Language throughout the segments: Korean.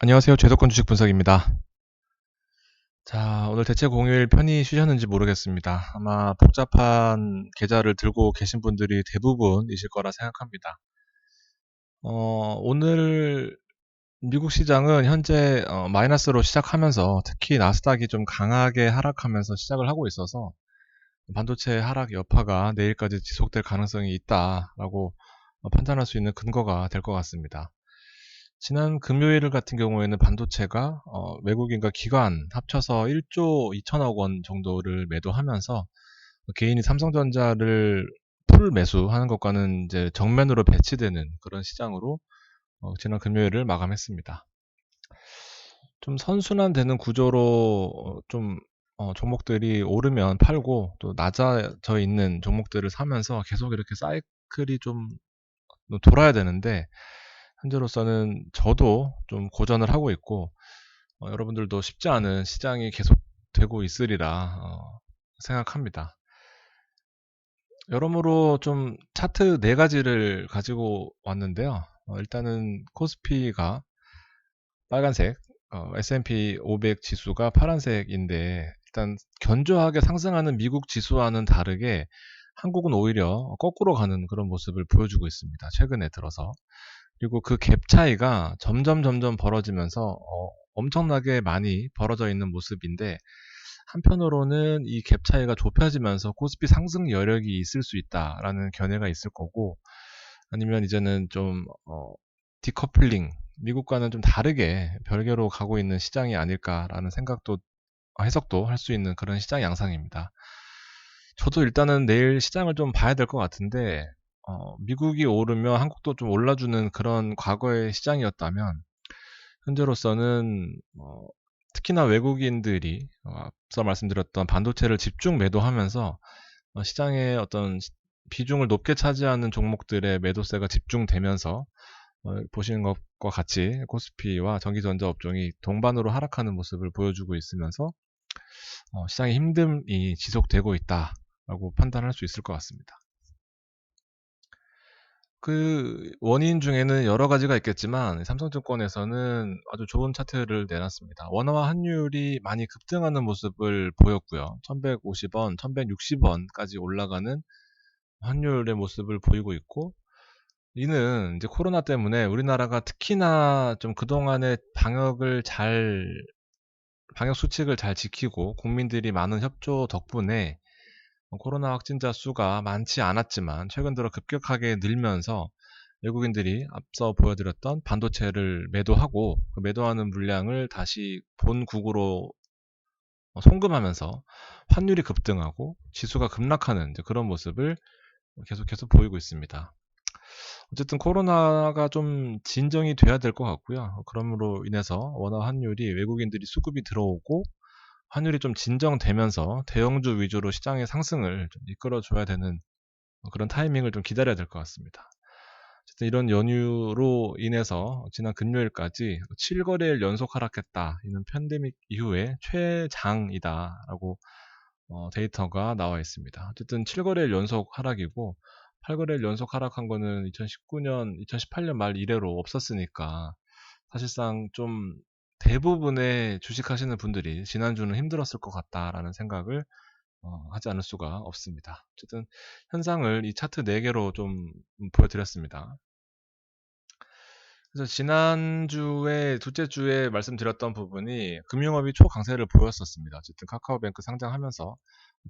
안녕하세요. 제도권 주식 분석입니다. 자, 오늘 대체 공휴일 편히 쉬셨는지 모르겠습니다. 아마 복잡한 계좌를 들고 계신 분들이 대부분이실 거라 생각합니다. 어, 오늘 미국 시장은 현재 어, 마이너스로 시작하면서 특히 나스닥이 좀 강하게 하락하면서 시작을 하고 있어서 반도체 하락 여파가 내일까지 지속될 가능성이 있다라고 판단할 수 있는 근거가 될 것 같습니다. 지난 금요일 같은 경우에는 반도체가 어, 외국인과 기관 합쳐서 1조 2천억 원 정도를 매도하면서 개인이 삼성전자를 풀 매수하는 것과는 이제 정면으로 배치되는 그런 시장으로 어, 지난 금요일을 마감했습니다. 좀 선순환되는 구조로 어, 좀 어, 종목들이 오르면 팔고 또 낮아져 있는 종목들을 사면서 계속 이렇게 사이클이 좀 돌아야 되는데 현재로서는 저도 좀 고전을 하고 있고 어, 여러분들도 쉽지 않은 시장이 계속 되고 있으리라 어, 생각합니다. 여러모로 좀 차트 네 가지를 가지고 왔는데요. 어, 일단은 코스피가 빨간색, 어, S&P 500 지수가 파란색인데 일단 견조하게 상승하는 미국 지수와는 다르게 한국은 오히려 거꾸로 가는 그런 모습을 보여주고 있습니다. 최근에 들어서. 그리고 그 갭 차이가 점점 점점 벌어지면서 어, 엄청나게 많이 벌어져 있는 모습인데 한편으로는 이 갭 차이가 좁혀지면서 코스피 상승 여력이 있을 수 있다라는 견해가 있을 거고 아니면 이제는 좀 어, 디커플링 미국과는 좀 다르게 별개로 가고 있는 시장이 아닐까라는 생각도 해석도 할 수 있는 그런 시장 양상입니다. 저도 일단은 내일 시장을 좀 봐야 될 것 같은데 어, 미국이 오르면 한국도 좀 올라주는 그런 과거의 시장이었다면 현재로서는 어, 특히나 외국인들이 어, 앞서 말씀드렸던 반도체를 집중 매도하면서 어, 시장의 어떤 비중을 높게 차지하는 종목들의 매도세가 집중되면서 어, 보시는 것과 같이 코스피와 전기전자 업종이 동반으로 하락하는 모습을 보여주고 있으면서 어, 시장의 힘듦이 지속되고 있다라고 판단할 수 있을 것 같습니다. 그 원인 중에는 여러 가지가 있겠지만 삼성증권에서는 아주 좋은 차트를 내놨습니다. 원화와 환율이 많이 급등하는 모습을 보였고요. 1150원, 1160원까지 올라가는 환율의 모습을 보이고 있고 이는 이제 코로나 때문에 우리나라가 특히나 좀 그동안의 방역을 잘 방역 수칙을 잘 지키고 국민들이 많은 협조 덕분에 코로나 확진자 수가 많지 않았지만 최근 들어 급격하게 늘면서 외국인들이 앞서 보여드렸던 반도체를 매도하고 그 매도하는 물량을 다시 본국으로 송금하면서 환율이 급등하고 지수가 급락하는 그런 모습을 계속해서 보이고 있습니다. 어쨌든 코로나가 좀 진정이 돼야 될 것 같고요. 그러므로 인해서 원화 환율이 외국인들이 수급이 들어오고 환율이 좀 진정되면서 대형주 위주로 시장의 상승을 좀 이끌어줘야 되는 그런 타이밍을 좀 기다려야 될 것 같습니다. 어쨌든 이런 연유로 인해서 지난 금요일까지 7거래일 연속 하락했다. 이는 팬데믹 이후에 최장이다라고 어, 데이터가 나와 있습니다. 어쨌든 7거래일 연속 하락이고 8거래일 연속 하락한 거는 2019년, 2018년 말 이래로 없었으니까 사실상 좀 대부분의 주식하시는 분들이 지난주는 힘들었을 것 같다라는 생각을 어, 하지 않을 수가 없습니다. 어쨌든 현상을 이 차트 4개로 좀 보여드렸습니다. 그래서 지난주에 둘째 주에 말씀드렸던 부분이 금융업이 초강세를 보였었습니다. 어쨌든 카카오뱅크 상장하면서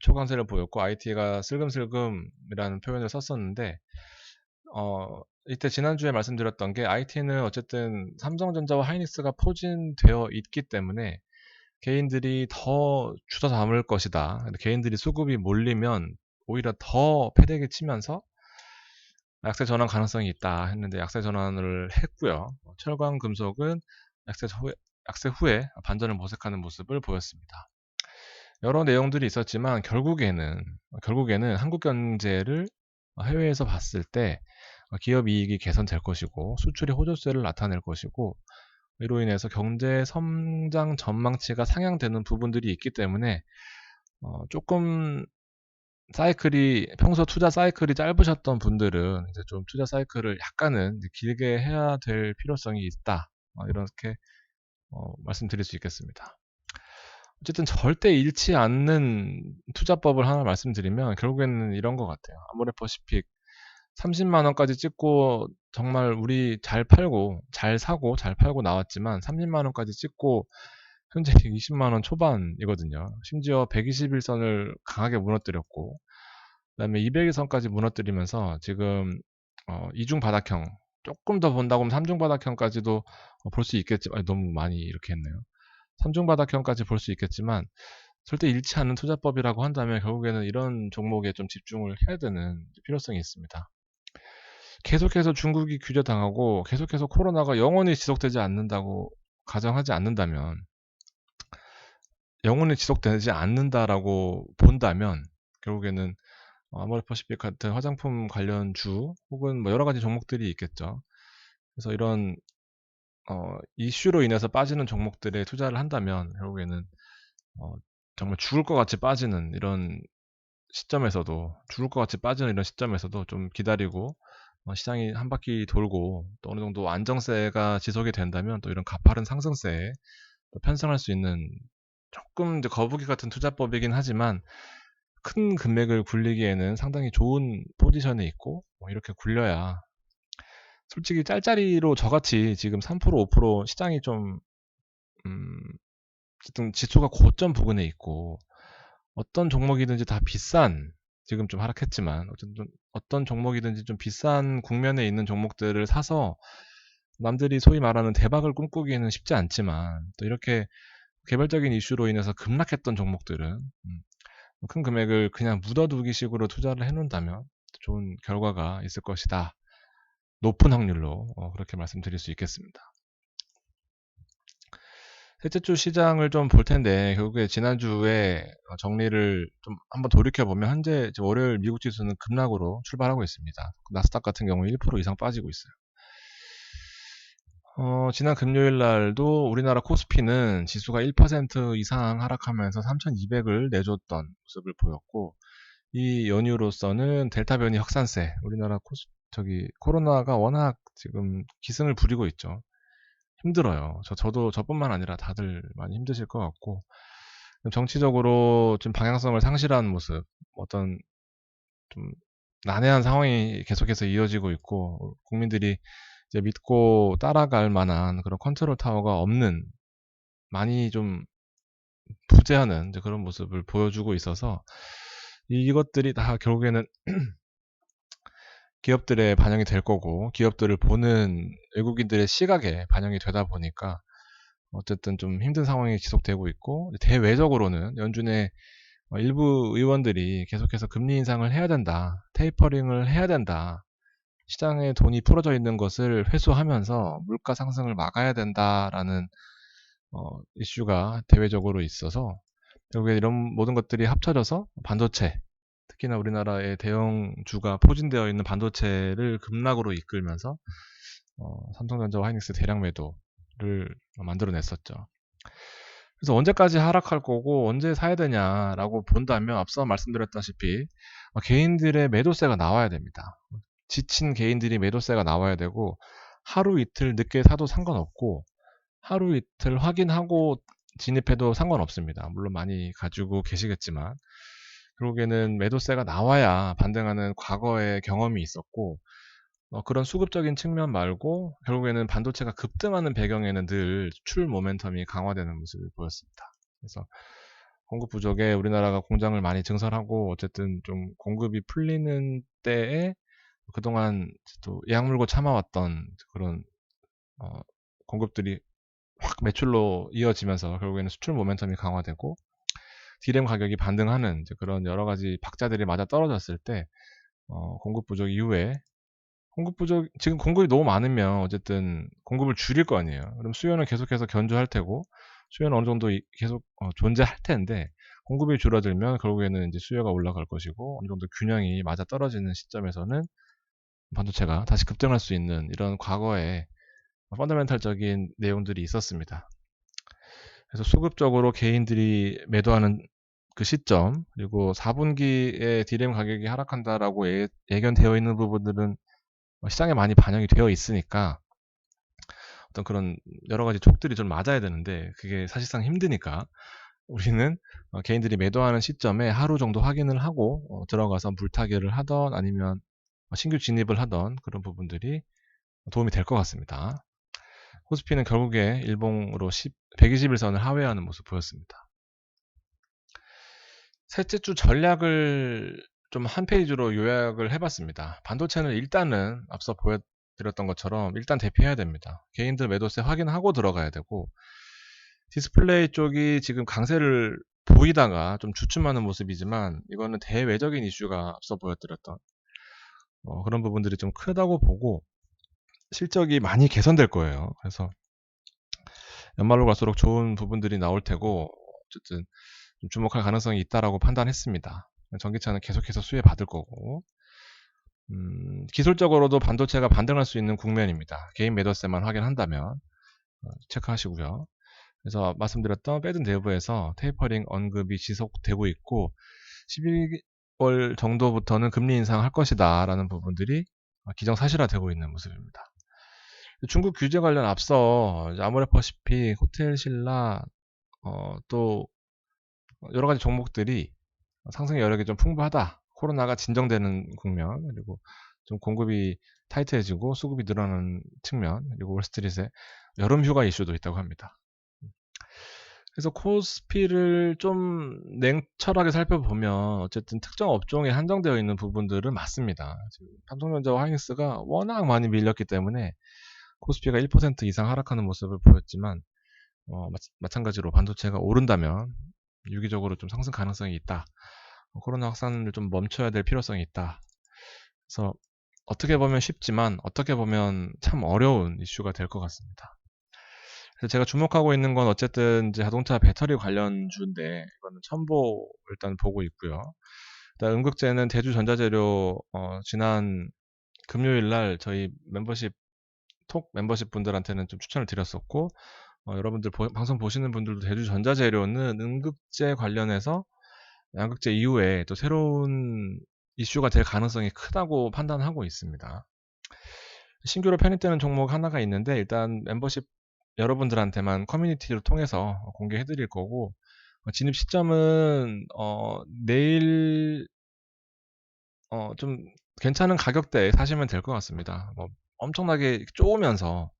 초강세를 보였고 IT가 슬금슬금이라는 표현을 썼었는데 어, 이때 지난주에 말씀드렸던 게 IT는 어쨌든 삼성전자와 하이닉스가 포진되어 있기 때문에 개인들이 더 주워 담을 것이다. 개인들이 수급이 몰리면 오히려 더 패대기 치면서 약세 전환 가능성이 있다 했는데 약세 전환을 했고요. 철강 금속은 약세 후에, 약세 후에 반전을 모색하는 모습을 보였습니다. 여러 내용들이 있었지만 결국에는 결국에는 한국 경제를 해외에서 봤을 때 기업 이익이 개선될 것이고 수출이 호조세를 나타낼 것이고 이로 인해서 경제 성장 전망치가 상향되는 부분들이 있기 때문에 어, 조금 사이클이 평소 투자 사이클이 짧으셨던 분들은 이제 좀 투자 사이클을 약간은 길게 해야 될 필요성이 있다 어, 이렇게 어, 말씀드릴 수 있겠습니다. 어쨌든 절대 잃지 않는 투자법을 하나 말씀드리면 결국에는 이런 것 같아요. 아모레퍼시픽 30만 원까지 찍고 정말 우리 잘 팔고 잘 사고 잘 팔고 나왔지만 30만 원까지 찍고 현재 20만 원 초반이거든요. 심지어 121선을 강하게 무너뜨렸고 그다음에 200일선까지 무너뜨리면서 지금 어, 이중 바닥형 조금 더 본다고 하면 3중 바닥형까지도 볼 수 있겠지만 너무 많이 이렇게 했네요. 3중 바닥형까지 볼 수 있겠지만 절대 잃지 않는 투자법이라고 한다면 결국에는 이런 종목에 좀 집중을 해야 되는 필요성이 있습니다. 계속해서 중국이 규제당하고 계속해서 코로나가 영원히 지속되지 않는다고 가정하지 않는다면 영원히 지속되지 않는다라고 본다면 결국에는 아모레퍼시픽 같은 화장품 관련 주 혹은 뭐 여러 가지 종목들이 있겠죠. 그래서 이런 어, 이슈로 인해서 빠지는 종목들에 투자를 한다면 결국에는 어, 정말 죽을 것 같이 빠지는 이런 시점에서도 죽을 것 같이 빠지는 이런 시점에서도 좀 기다리고 어, 시장이 한 바퀴 돌고 또 어느 정도 안정세가 지속이 된다면 또 이런 가파른 상승세에 편성할 수 있는 조금 이제 거북이 같은 투자법이긴 하지만 큰 금액을 굴리기에는 상당히 좋은 포지션에 있고 뭐 이렇게 굴려야 솔직히 짤짤이로 저같이 지금 3% 5% 시장이 좀 음, 어쨌든 지수가 고점 부근에 있고 어떤 종목이든지 다 비싼 지금 좀 하락했지만 어쨌든 어떤 종목이든지 좀 비싼 국면에 있는 종목들을 사서 남들이 소위 말하는 대박을 꿈꾸기에는 쉽지 않지만 또 이렇게 개별적인 이슈로 인해서 급락했던 종목들은 음, 큰 금액을 그냥 묻어두기 식으로 투자를 해놓는다면 좋은 결과가 있을 것이다. 높은 확률로 어, 그렇게 말씀드릴 수 있겠습니다. 셋째 주 시장을 좀 볼 텐데 결국에 지난주에 어, 정리를 좀 한번 돌이켜 보면 현재 월요일 미국 지수는 급락으로 출발하고 있습니다. 나스닥 같은 경우 1% 이상 빠지고 있어요. 어, 지난 금요일 날도 우리나라 코스피는 지수가 1% 이상 하락하면서 3,200을 내줬던 모습을 보였고 이 연휴로서는 델타 변이 확산세 우리나라 코스 저기 코로나가 워낙 지금 기승을 부리고 있죠. 힘들어요. 저, 저도 저뿐만 아니라 다들 많이 힘드실 것 같고, 정치적으로 좀 방향성을 상실한 모습, 어떤 좀 난해한 상황이 계속해서 이어지고 있고, 국민들이 이제 믿고 따라갈 만한 그런 컨트롤 타워가 없는, 많이 좀 부재하는 그런 모습을 보여주고 있어서, 이것들이 다 결국에는 기업들에 반영이 될 거고 기업들을 보는 외국인들의 시각에 반영이 되다 보니까 어쨌든 좀 힘든 상황이 지속되고 있고 대외적으로는 연준의 일부 의원들이 계속해서 금리 인상을 해야 된다, 테이퍼링을 해야 된다, 시장에 돈이 풀어져 있는 것을 회수하면서 물가 상승을 막아야 된다라는 어, 이슈가 대외적으로 있어서 결국에 이런 모든 것들이 합쳐져서 반도체 특히나 우리나라의 대형주가 포진되어 있는 반도체를 급락으로 이끌면서 어, 삼성전자와 하이닉스 대량 매도를 만들어냈었죠. 그래서 언제까지 하락할 거고 언제 사야 되냐라고 본다면 앞서 말씀드렸다시피 어, 개인들의 매도세가 나와야 됩니다. 지친 개인들이 매도세가 나와야 되고 하루 이틀 늦게 사도 상관없고 하루 이틀 확인하고 진입해도 상관없습니다. 물론 많이 가지고 계시겠지만 결국에는 매도세가 나와야 반등하는 과거의 경험이 있었고 어, 그런 수급적인 측면 말고 결국에는 반도체가 급등하는 배경에는 늘 수출 모멘텀이 강화되는 모습을 보였습니다. 그래서 공급 부족에 우리나라가 공장을 많이 증설하고 어쨌든 좀 공급이 풀리는 때에 그동안 또 예약 물고 참아왔던 그런 어, 공급들이 확 매출로 이어지면서 결국에는 수출 모멘텀이 강화되고 디램 가격이 반등하는 그런 여러 가지 박자들이 맞아 떨어졌을 때 어, 공급 부족 이후에 공급 부족 지금 공급이 너무 많으면 어쨌든 공급을 줄일 거 아니에요. 그럼 수요는 계속해서 견조할 테고 수요는 어느 정도 계속 어, 존재할 텐데 공급이 줄어들면 결국에는 이제 수요가 올라갈 것이고 어느 정도 균형이 맞아 떨어지는 시점에서는 반도체가 다시 급등할 수 있는 이런 과거에 펀더멘탈적인 내용들이 있었습니다. 그래서 수급적으로 개인들이 매도하는 그 시점 그리고 4분기에 디램 가격이 하락한다라고 예, 예견되어 있는 부분들은 시장에 많이 반영이 되어 있으니까 어떤 그런 여러 가지 촉들이 좀 맞아야 되는데 그게 사실상 힘드니까 우리는 어, 개인들이 매도하는 시점에 하루 정도 확인을 하고 어, 들어가서 물타기를 하던 아니면 신규 진입을 하던 그런 부분들이 도움이 될 것 같습니다. 코스피는 결국에 일봉으로 10, 121선을 하회하는 모습 보였습니다. 셋째 주 전략을 좀 한 페이지로 요약을 해봤습니다. 반도체는 일단은 앞서 보여드렸던 것처럼 일단 대피해야 됩니다. 개인들 매도세 확인하고 들어가야 되고 디스플레이 쪽이 지금 강세를 보이다가 좀 주춤하는 모습이지만 이거는 대외적인 이슈가 앞서 보여드렸던 어, 그런 부분들이 좀 크다고 보고 실적이 많이 개선될 거예요. 그래서 연말로 갈수록 좋은 부분들이 나올 테고 어쨌든 주목할 가능성이 있다라고 판단했습니다. 전기차는 계속해서 수혜 받을 거고 음, 기술적으로도 반도체가 반등할 수 있는 국면입니다. 개인 매도세만 확인한다면 어, 체크하시고요. 그래서 말씀드렸던 빼든 내부에서 테이퍼링 언급이 지속되고 있고 11월 정도부터는 금리 인상할 것이다 라는 부분들이 기정사실화되고 있는 모습입니다. 중국 규제 관련 앞서 아모레퍼시픽, 호텔 신라, 어, 또 여러 가지 종목들이 상승의 여력이 좀 풍부하다. 코로나가 진정되는 국면, 그리고 좀 공급이 타이트해지고 수급이 늘어나는 측면, 그리고 월스트리트의 여름 휴가 이슈도 있다고 합니다. 그래서 코스피를 좀 냉철하게 살펴보면 어쨌든 특정 업종에 한정되어 있는 부분들은 맞습니다. 삼성전자와 하이닉스가 워낙 많이 밀렸기 때문에 코스피가 1% 이상 하락하는 모습을 보였지만 어, 마, 찬가지로 반도체가 오른다면 유기적으로 좀 상승 가능성이 있다. 어, 코로나 확산을 좀 멈춰야 될 필요성이 있다. 그래서 어떻게 보면 쉽지만 어떻게 보면 참 어려운 이슈가 될 것 같습니다. 그래서 제가 주목하고 있는 건 어쨌든 이제 자동차 배터리 관련 주인데 이거는 첨보 일단 보고 있고요. 일단 음극재는 대주 전자재료 어, 지난 금요일 날 저희 멤버십 톡 멤버십 분들한테는 좀 추천을 드렸었고 어, 여러분들 보, 방송 보시는 분들도 대주 전자재료는 음극재 관련해서 양극재 이후에 또 새로운 이슈가 될 가능성이 크다고 판단하고 있습니다. 신규로 편입되는 종목 하나가 있는데 일단 멤버십 여러분들한테만 커뮤니티를 통해서 공개해 드릴 거고 어, 진입 시점은 어, 내일 어, 좀 괜찮은 가격대에 사시면 될 것 같습니다. 뭐 엄청나게 쪼으면서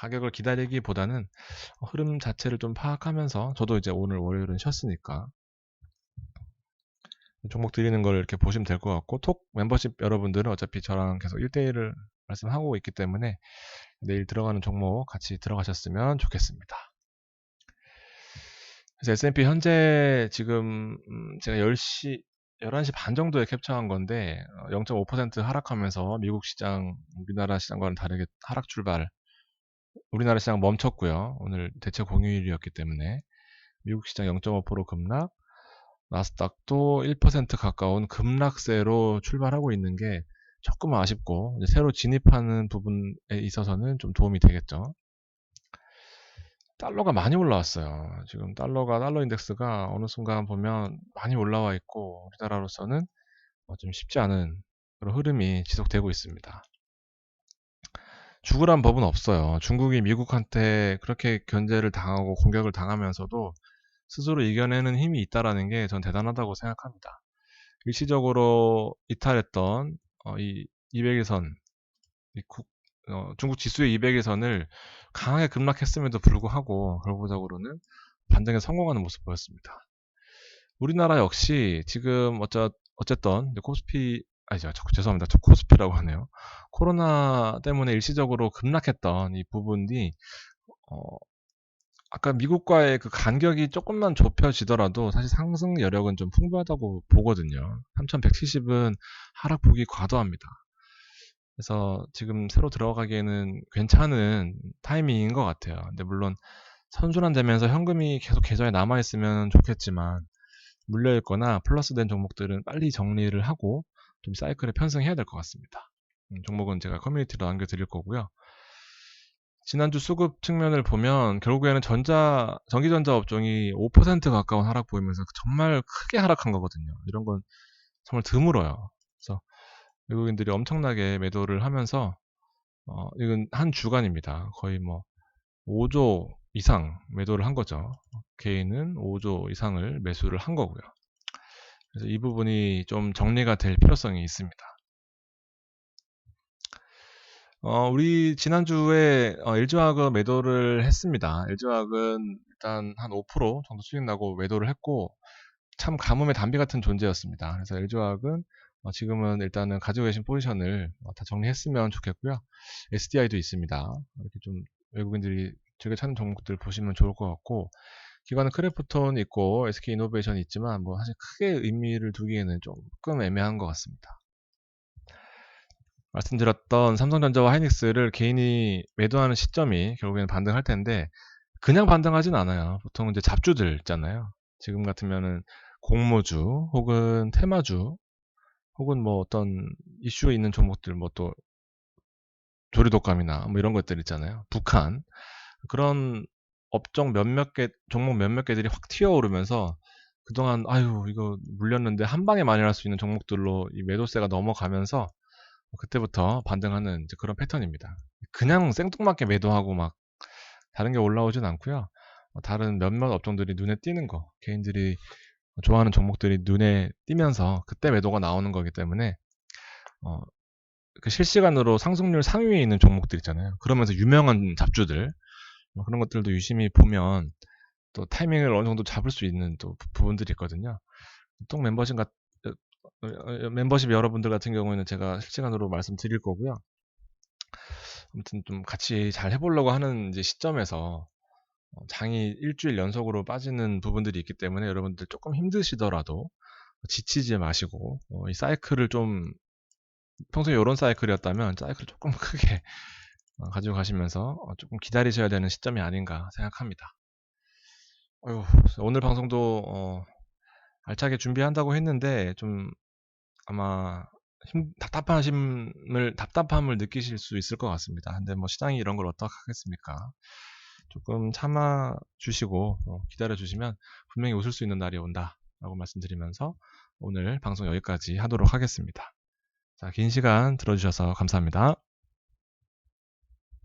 가격을 기다리기보다는 흐름 자체를 좀 파악하면서 저도 이제 오늘 월요일은 쉬었으니까 종목 드리는 걸 이렇게 보시면 될 것 같고 톡 멤버십 여러분들은 어차피 저랑 계속 1대1을 말씀하고 있기 때문에 내일 들어가는 종목 같이 들어가셨으면 좋겠습니다. 그래서 S&P 현재 지금 음, 제가 10시 11시 반 정도에 캡처한 건데 0.5% 어, 하락하면서 미국 시장 우리나라 시장과는 다르게 하락 출발 우리나라 시장 멈췄고요. 오늘 대체 공휴일이었기 때문에 미국 시장 0.5% 급락 나스닥도 1% 가까운 급락세로 출발하고 있는 게 조금 아쉽고 새로 진입하는 부분에 있어서는 좀 도움이 되겠죠. 달러가 많이 올라왔어요. 지금 달러가 달러 인덱스가 어느 순간 보면 많이 올라와 있고 우리나라로서는 어, 좀 쉽지 않은 그런 흐름이 지속되고 있습니다. 죽으란 법은 없어요. 중국이 미국한테 그렇게 견제를 당하고 공격을 당하면서도 스스로 이겨내는 힘이 있다라는 게 전 대단하다고 생각합니다. 일시적으로 이탈했던 어, 이 200일선, 이 국, 어, 중국 지수의 200일선을 강하게 급락했음에도 불구하고 결과적으로는 반등에 성공하는 모습 보였습니다. 우리나라 역시 지금 어쩌, 어쨌든 코스피 아니죠 죄송합니다 저 코스피라고 하네요 코로나 때문에 일시적으로 급락했던 이 부분이 어, 아까 미국과의 그 간격이 조금만 좁혀지더라도 사실 상승 여력은 좀 풍부하다고 보거든요. 3170은 하락폭이 과도합니다. 그래서 지금 새로 들어가기에는 괜찮은 타이밍인 것 같아요. 근데 물론 선순환 되면서 현금이 계속 계좌에 남아있으면 좋겠지만 물려있거나 플러스된 종목들은 빨리 정리를 하고 좀 사이클에 편승해야 될 것 같습니다. 음, 종목은 제가 커뮤니티로 남겨드릴 거고요. 지난주 수급 측면을 보면 결국에는 전자 전기전자 업종이 5% 가까운 하락 보이면서 정말 크게 하락한 거거든요. 이런 건 정말 드물어요. 그래서 외국인들이 엄청나게 매도를 하면서 어, 이건 한 주간입니다. 거의 뭐 5조 이상 매도를 한 거죠. 개인은 5조 이상을 매수를 한 거고요. 그래서 이 부분이 좀 정리가 될 필요성이 있습니다. 어, 우리 지난주에 어, LG화학은 매도를 했습니다. LG화학은 일단 한 5% 정도 수익 나고 매도를 했고 참 가뭄의 단비 같은 존재였습니다. 그래서 LG화학은 어, 지금은 일단은 가지고 계신 포지션을 어, 다 정리했으면 좋겠고요. SDI도 있습니다. 이렇게 좀 외국인들이 즐겨 찾는 종목들 보시면 좋을 것 같고 기관은 크래프톤 있고 SK 이노베이션 있지만 뭐 사실 크게 의미를 두기에는 조금 애매한 것 같습니다. 말씀드렸던 삼성전자와 하이닉스를 개인이 매도하는 시점이 결국에는 반등할 텐데 그냥 반등하진 않아요. 보통 이제 잡주들 있잖아요. 지금 같으면은 공모주 혹은 테마주 혹은 뭐 어떤 이슈에 있는 종목들 뭐 또 조류독감이나 뭐 이런 것들 있잖아요. 북한 그런 업종 몇몇 개 종목 몇몇 개들이 확 튀어오르면서 그동안 아유 이거 물렸는데 한 방에 만회할 수 있는 종목들로 이 매도세가 넘어가면서 그때부터 반등하는 그런 패턴입니다. 그냥 생뚱맞게 매도하고 막 다른 게 올라오진 않고요. 다른 몇몇 업종들이 눈에 띄는 거, 개인들이 좋아하는 종목들이 눈에 띄면서 그때 매도가 나오는 거기 때문에 어, 그 실시간으로 상승률 상위에 있는 종목들 있잖아요. 그러면서 유명한 잡주들 뭐 그런 것들도 유심히 보면 또 타이밍을 어느 정도 잡을 수 있는 또 부분들이 있거든요. 통 멤버십 같 어, 어, 멤버십 여러분들 같은 경우에는 제가 실시간으로 말씀드릴 거고요. 아무튼 좀 같이 잘 해보려고 하는 이제 시점에서 어, 장이 일주일 연속으로 빠지는 부분들이 있기 때문에 여러분들 조금 힘드시더라도 지치지 마시고 이 사이클을 좀 평소에 이런 사이클이었다면 사이클을 조금 크게 가지고 가시면서 조금 기다리셔야 되는 시점이 아닌가 생각합니다. 어휴, 오늘 방송도 어, 알차게 준비한다고 했는데 좀 아마 힘, 답답하심을 답답함을 느끼실 수 있을 것 같습니다. 근데 뭐 시장이 이런 걸 어떻게 하겠습니까? 조금 참아 주시고 어, 기다려 주시면 분명히 웃을 수 있는 날이 온다라고 말씀드리면서 오늘 방송 여기까지 하도록 하겠습니다. 자, 긴 시간 들어주셔서 감사합니다.